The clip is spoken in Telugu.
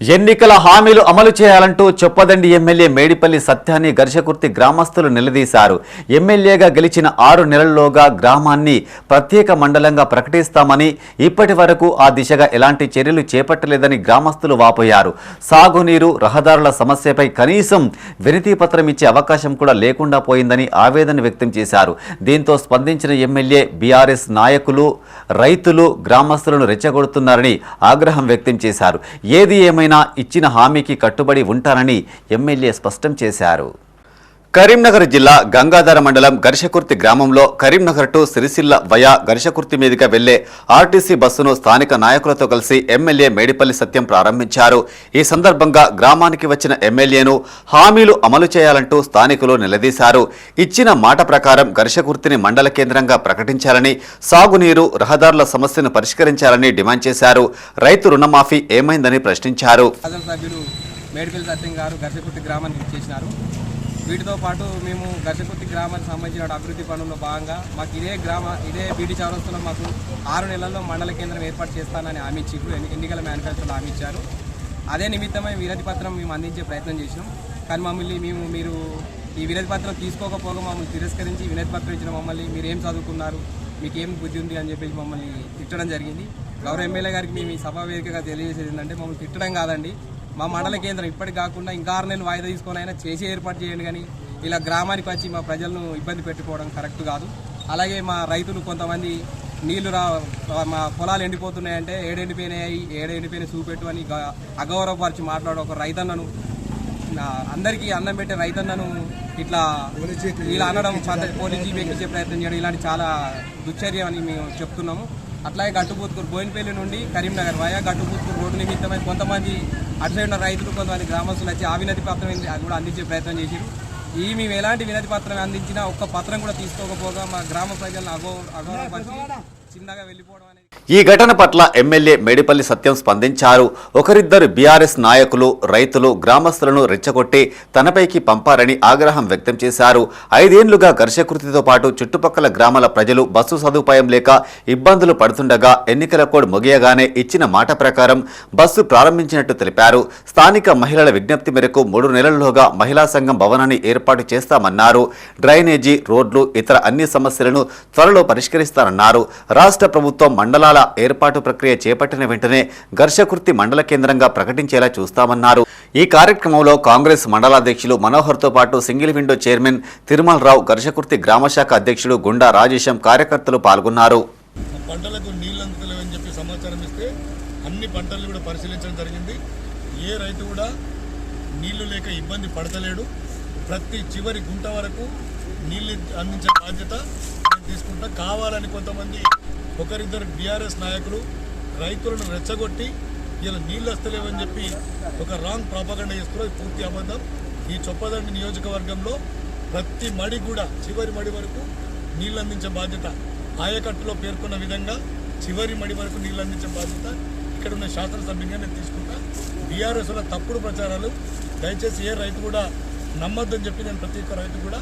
ఎన్నికల హామీలు అమలు చేయాలంటూ చొప్పదండి ఎమ్మెల్యే మేడిపల్లి సత్యాన్ని ఘర్షకుర్తి గ్రామస్తులు నిలదీశారు. ఎమ్మెల్యేగా గెలిచిన ఆరు నెలల్లోగా గ్రామాన్ని ప్రత్యేక మండలంగా ప్రకటిస్తామని ఇప్పటి వరకు ఆ దిశగా ఎలాంటి చర్యలు చేపట్టలేదని గ్రామస్తులు వాపోయారు. సాగునీరు రహదారుల సమస్యపై కనీసం వినతిపత్రం ఇచ్చే అవకాశం కూడా లేకుండా పోయిందని ఆవేదన వ్యక్తం చేశారు. దీంతో స్పందించిన ఎమ్మెల్యే బీఆర్ఎస్ నాయకులు రైతులు గ్రామస్తులను రెచ్చగొడుతున్నారని ఆగ్రహం వ్యక్తం చేశారు. ఏది ఏమైనా ఇచ్చిన హామీకి కట్టుబడి ఉంటానని ఎమ్మెల్యే స్పష్టం చేశారు. కరీంనగర్ జిల్లా గంగాధర మండలం గర్షకుర్తి గ్రామంలో కరీంనగర్ టు సిరిసిల్ల వయా ఘర్షకుర్తి మీదుగా వెళ్ళే ఆర్టీసీ బస్సును స్థానిక నాయకులతో కలిసి ఎమ్మెల్యే మేడిపల్లి సత్యం ప్రారంభించారు. ఈ సందర్భంగా గ్రామానికి వచ్చిన ఎమ్మెల్యేను హామీలు అమలు చేయాలంటూ స్థానికులు నిలదీశారు. ఇచ్చిన మాట ప్రకారం ఘర్షకుర్తిని మండల కేంద్రంగా ప్రకటించాలని సాగునీరు రహదారుల సమస్యను పరిష్కరించాలని డిమాండ్ చేశారు. రైతు రుణమాఫీ ఏమైందని ప్రశ్నించారు. మేడిపల్లి సత్యం గారు గర్షకుర్తి గ్రామానికి ఇచ్చేసినారు వీటితో పాటు మేము గర్షకుర్తి గ్రామానికి సంబంధించిన అభివృద్ధి పనుల్లో భాగంగా మాకు ఇదే గ్రామ ఇదే బీటీ చౌరస్తులో మాకు ఆరు నెలల్లో మండల కేంద్రం ఏర్పాటు చేస్తానని హామీ ఇచ్చిండ్రు ఎన్ని- ఎన్నికల మేనిఫెస్టోలో హామీ ఇచ్చారు. అదే నిమిత్తమై వినతి పత్రం మేము అందించే ప్రయత్నం చేసినాం. కానీ మమ్మల్ని మేము మీరు ఈ వినతి పత్రం తీసుకోకపోగా మమ్మల్ని తిరస్కరించి వినతి పత్రం ఇచ్చిన మమ్మల్ని మీరు ఏం చదువుకున్నారు మీకు ఏం బుద్ధి ఉంది అని చెప్పేసి మమ్మల్ని తిట్టడం జరిగింది. గౌరవ ఎమ్మెల్యే గారికి మేము ఈ సభా వేదికగా తెలియజేసేది ఏంటంటే మమ్మల్ని తిట్టడం కాదండి. మా మండల కేంద్రం ఇప్పటికి కాకుండా ఇంకా ఆరు నెలలు వాయిదా తీసుకొని అయినా చేసే ఏర్పాటు చేయండి కానీ ఇలా గ్రామానికి వచ్చి మా ప్రజలను ఇబ్బంది పెట్టుకోవడం కరెక్ట్ కాదు. అలాగే మా రైతులు కొంతమంది నీళ్ళు రా మా పొలాలు ఎండిపోతున్నాయంటే ఏడెండిపోయినాయి ఏడెండిపోయినాయి చూపెట్టు అని గ- అగౌరవపరిచి మాట్లాడే ఒక రైతన్నను అందరికీ అన్నం పెట్టే రైతన్నను ఇట్లా ఇలా అనడం పోలీసు ఎక్కించే ప్రయత్నం చేయడం ఇలాంటి చాలా దుశ్చర్య అని మేము చెప్తున్నాము. అట్లాగే గట్టుపూత్కూరు బోయినపల్లి నుండి కరీంనగర్ వయా గట్టుపూత్కూరు రోడ్డు నిమిత్తమై కొంతమంది అటు సైడ్ ఉన్న రైతులు కొంతమంది గ్రామస్తులు వచ్చి ఆ వినతి పత్రం అది కూడా అందించే ప్రయత్నం చేశారు ఈ మేము ఎలాంటి వినతి పత్రం అందించినా ఒక్క పత్రం కూడా తీసుకోకపోగా మా గ్రామ ప్రజలను అగౌ అగౌరవపరిచి ఈ ఘటన పట్ల ఎమ్మెల్యే మేడిపల్లి సత్యం స్పందించారు. ఒకరిద్దరు బీఆర్ఎస్ నాయకులు రైతులు గ్రామస్తులను రెచ్చగొట్టి తనపైకి పంపారని ఆగ్రహం వ్యక్తం చేశారు. ఐదేండ్లుగా ఘర్షకృతితో పాటు చుట్టుపక్కల గ్రామాల ప్రజలు బస్సు సదుపాయం లేక ఇబ్బందులు పడుతుండగా ఎన్నికల కోడ్ ముగియగానే ఇచ్చిన మాట ప్రకారం బస్సు ప్రారంభించినట్టు తెలిపారు. స్థానిక మహిళల విజ్ఞప్తి మేరకు మూడు నెలల్లోగా మహిళా సంఘం భవనాన్ని ఏర్పాటు చేస్తామన్నారు. డ్రైనేజీ రోడ్లు ఇతర అన్ని సమస్యలను త్వరలో పరిష్కరిస్తారన్నారు రాష్ట్ర ప్రభుత్వం మండలాల ఏర్పాటు ప్రక్రియ చేపట్టిన వెంటనే ఘర్షకుర్తి మండల కేంద్రంగా ప్రకటించేలా చూస్తామన్నారు. ఈ కార్యక్రమంలో కాంగ్రెస్ మండలాధ్యక్షులు మనోహర్తో పాటు single window chairman Tirumalarao Garshakurthi గ్రామశాఖ అధ్యక్షుడు గుండా రాజేశం కార్యకర్తలు పాల్గొన్నారు. పంటలకు నీళ్ళందుతలేవని చెప్పి సమాచారం ఇస్తే అన్ని పంటలను కూడా పరిశీలించడం జరిగింది. ఏ రైతు కూడా నీళ్ళు లేక ఇబ్బంది పడతలేడు. ప్రతి చివరి గుంట వరకు నీళ్ళు అందించే బాధ్యత తీసుకుంటా కావాలని కొంతమంది ఒకరిద్దరు బీఆర్ఎస్ నాయకులు రైతులను రెచ్చగొట్టి ఇలా నీళ్ళు వస్తలేవని చెప్పి ఒక రాంగ్ ప్రాపగండ చేస్తున్నారు పూర్తి అబద్ధం. ఈ చొప్పదండి నియోజకవర్గంలో ప్రతి మడి కూడా చివరి మడి వరకు నీళ్ళు అందించే బాధ్యత ఆయకట్టులో పేర్కొన్న విధంగా చివరి మడి వరకు నీళ్ళు అందించే బాధ్యత ఇక్కడ ఉన్న శాసనసభ్యంగా నేను తీసుకుంటా. బీఆర్ఎస్ల తప్పుడు ప్రచారాలు దయచేసి ఏ రైతు కూడా నమ్మద్దని చెప్పి నేను ప్రతి ఒక్క రైతు కూడా